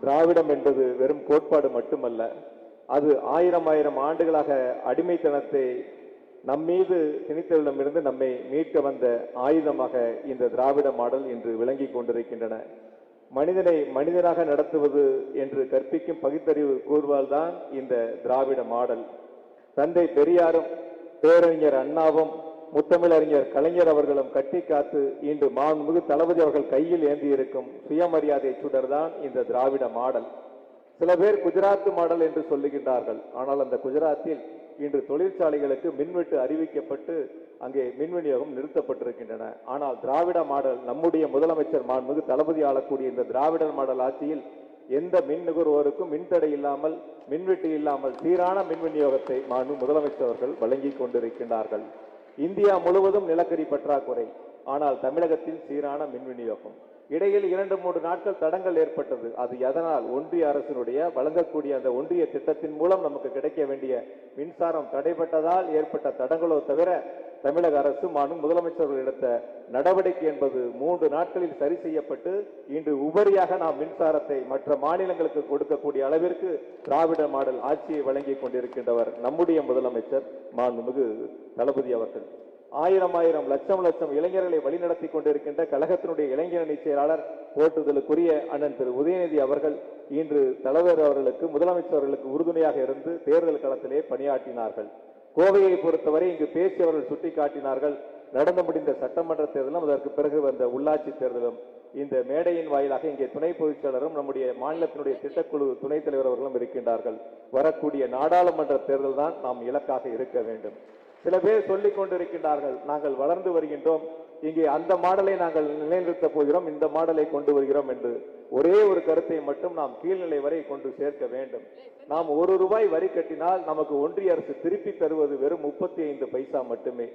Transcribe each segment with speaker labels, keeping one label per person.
Speaker 1: திராவிடம் என்பது வெறும் கோட்பாடு மட்டுமல்ல அது ஆயிரம் ஆயிரம் ஆண்டுகளாக அடிமைத்தனத்தை நம்மீது திணித்தவிடமிருந்து நம்மை மீட்க வந்த ஆயுதமாக இந்த திராவிட மாடல் இன்று விளங்கி கொண்டிருக்கின்றன. மனிதனை மனிதனாக நடத்துவது என்று கற்பிக்கும் பகுத்தறிவு கூறுவால்தான் இந்த திராவிட மாடல். தந்தை பெரியாரும் பேரறிஞர் அண்ணாவும் முத்தமிழறிஞர் கலைஞர் அவர்களும் கட்டி காத்து இன்று மாண்புமிகு தளபதி அவர்கள் கையில் ஏந்தியிருக்கும் சுயமரியாதை சுடர்தான் இந்த திராவிட மாடல். சில பேர் குஜராத் மாடல் என்று சொல்லுகின்றார்கள். ஆனால் அந்த குஜராத்தில் இன்று தொழிற்சாலைகளுக்கு மின்வெட்டு அறிவிக்கப்பட்டு அங்கே மின் விநியோகம் நிறுத்தப்பட்டிருக்கின்றன. ஆனால் திராவிட மாடல் நம்முடைய முதலமைச்சர் மாண்புமிகு தளபதி ஆளக்கூடிய இந்த திராவிடர் மாடல் ஆட்சியில் எந்த மின் நுகர்வோருக்கும் மின்தடை இல்லாமல் மின்வெட்டு இல்லாமல் சீரான மின் விநியோகத்தை மாண்பு முதலமைச்சர் அவர்கள் வழங்கி கொண்டிருக்கின்றார்கள். இந்தியா முழுவதும் நிலக்கரி பற்றாக்குறை. ஆனால் தமிழகத்தில் சீரான மின் விநியோகம். இடையில் இரண்டு மூன்று நாட்கள் தடங்கள் ஏற்பட்டது. அது எதனால்? ஒன்றிய அரசினுடைய வழங்கக்கூடிய அந்த ஒன்றிய திட்டத்தின் மூலம் நமக்கு கிடைக்க வேண்டிய மின்சாரம் தடைப்பட்டதால் ஏற்பட்ட தடங்களோ தவிர தமிழக அரசு மானும் முதலமைச்சர்கள் எடுத்த நடவடிக்கை என்பது மூன்று நாட்களில் சரி செய்யப்பட்டு இன்று உபரியாக நாம் மின்சாரத்தை மற்ற மாநிலங்களுக்கு கொடுக்கக்கூடிய அளவிற்கு திராவிட மாடல் ஆட்சியை வழங்கி கொண்டிருக்கின்றவர் நம்முடைய முதலமைச்சர் மாண்புமிகு தளபதி அவர்கள். ஆயிரம் ஆயிரம் லட்சம் லட்சம் இளைஞர்களை வழிநடத்தி கொண்டிருக்கின்ற கழகத்தினுடைய இளைஞரணி செயலாளர் போற்றுதலுக்குரிய அண்ணன் திரு உதயநிதி அவர்கள் இன்று தலைவர் அவர்களுக்கு முதலமைச்சர் அவர்களுக்கு உறுதுணையாக இருந்து தேர்தல் களத்திலே பணியாற்றினார்கள். கோவையை பொறுத்தவரை இங்கு பேசியவர்கள் சுட்டிக்காட்டினார்கள். நடந்து முடிந்த சட்டமன்ற தேர்தலும் அதற்கு பிறகு வந்த உள்ளாட்சி தேர்தலும் இந்த மேடையின் வாயிலாக இங்கே துணை பொதுச் செயலரும் நம்முடைய மாநிலத்தினுடைய திட்டக்குழு துணைத் தலைவர் அவர்களும் இருக்கின்றார்கள். வரக்கூடிய நாடாளுமன்ற தேர்தல் தான் நாம் இலக்காக இருக்க வேண்டும். சில பேர் சொல்லிக் கொண்டிருக்கின்றார்கள் நாங்கள் வளர்ந்து வருகின்றோம். இங்கே அந்த மாடலை நாங்கள் நிலைநிறுத்தப் போகிறோம் இந்த மாடலை கொண்டு வருகிறோம் என்று ஒரே ஒரு கருத்தை மட்டும் நாம் கீழ்நிலை வரை கொண்டு சேர்க்க வேண்டும். நாம் ஒரு ரூபாய் வரி கட்டினால் நமக்கு ஒன்றிய அரசு திருப்பி தருவது வெறும் முப்பத்தி ஐந்து பைசா மட்டுமே.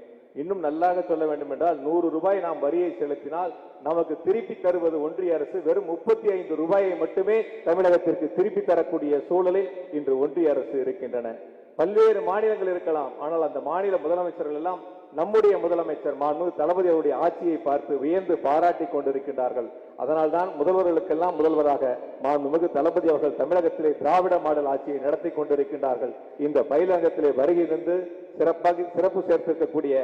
Speaker 1: இன்னும் நல்லாக சொல்ல வேண்டும் என்றால் நூறு ரூபாய் நாம் வரியை செலுத்தினால் நமக்கு திருப்பி தருவது ஒன்றிய அரசு வெறும் முப்பத்தி ஐந்து ரூபாயை மட்டுமே தமிழகத்திற்கு திருப்பி தரக்கூடிய சூழலில் இன்று ஒன்றிய அரசு இருக்கின்றன. பல்வேறு மாநிலங்கள் இருக்கலாம் ஆனால் அந்த மாநில முதலமைச்சர்கள் எல்லாம் நம்முடைய முதலமைச்சர் மாண்பு தளபதி அவருடைய ஆட்சியை பார்த்து வியந்து பாராட்டி கொண்டிருக்கின்றார்கள். அதனால் தான் முதல்வர்களுக்கெல்லாம் முதல்வராக மாண்புமிகு தளபதி அவர்கள் தமிழகத்திலே திராவிட மாடல் ஆட்சியை நடத்தி கொண்டிருக்கின்றார்கள். இந்த பயிலகத்திலே வருகை சிறப்பாக சிறப்பு சேர்த்திருக்கக்கூடிய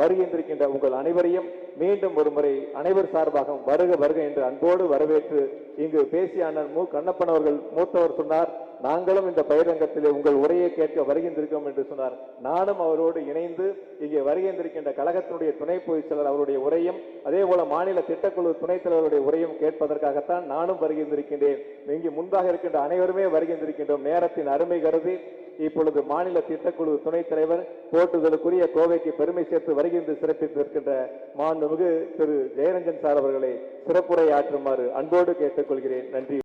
Speaker 1: வருகின்றிருக்கின்ற உங்கள் அனைவரையும் மீண்டும் ஒரு முறை அனைவர் சார்பாக வருக வருக என்று அன்போடு வரவேற்று இங்கு பேசிய அண்ணன் மு. கண்ணப்பன் அவர்கள் மூத்தவர் சொன்னார். நாங்களும் இந்த பயிரங்கத்திலே உங்கள் உரையை கேட்க வருகின்றிருக்கோம் என்று சொன்னார். நானும் அவரோடு இணைந்து இங்கே வருகின்றிருக்கின்ற கழகத்தினுடைய துணை பொதுச்செயலர் அவருடைய உரையும் அதே போல மாநில திட்டக்குழு துணைத் தலைவருடைய உரையும் கேட்பதற்காகத்தான் நானும் வருகின்றிருக்கின்றேன். இங்கு முன்பாக இருக்கின்ற அனைவருமே வருகின்றிருக்கின்றோம். நேரத்தின் அருமை கருதி இப்பொழுது மாநில திட்டக்குழு துணைத் தலைவர் போட்டுதலுக்குரிய கோவைக்கு பெருமை சேர்த்து வருகின்ற சிறப்பித்திருக்கின்ற மாண்புமிகு திரு ஜெயரஞ்சன் சார் அவர்களை சிறப்புரை ஆற்றுமாறு அன்போடு கேட்டுக்கொள்கிறேன். நன்றி.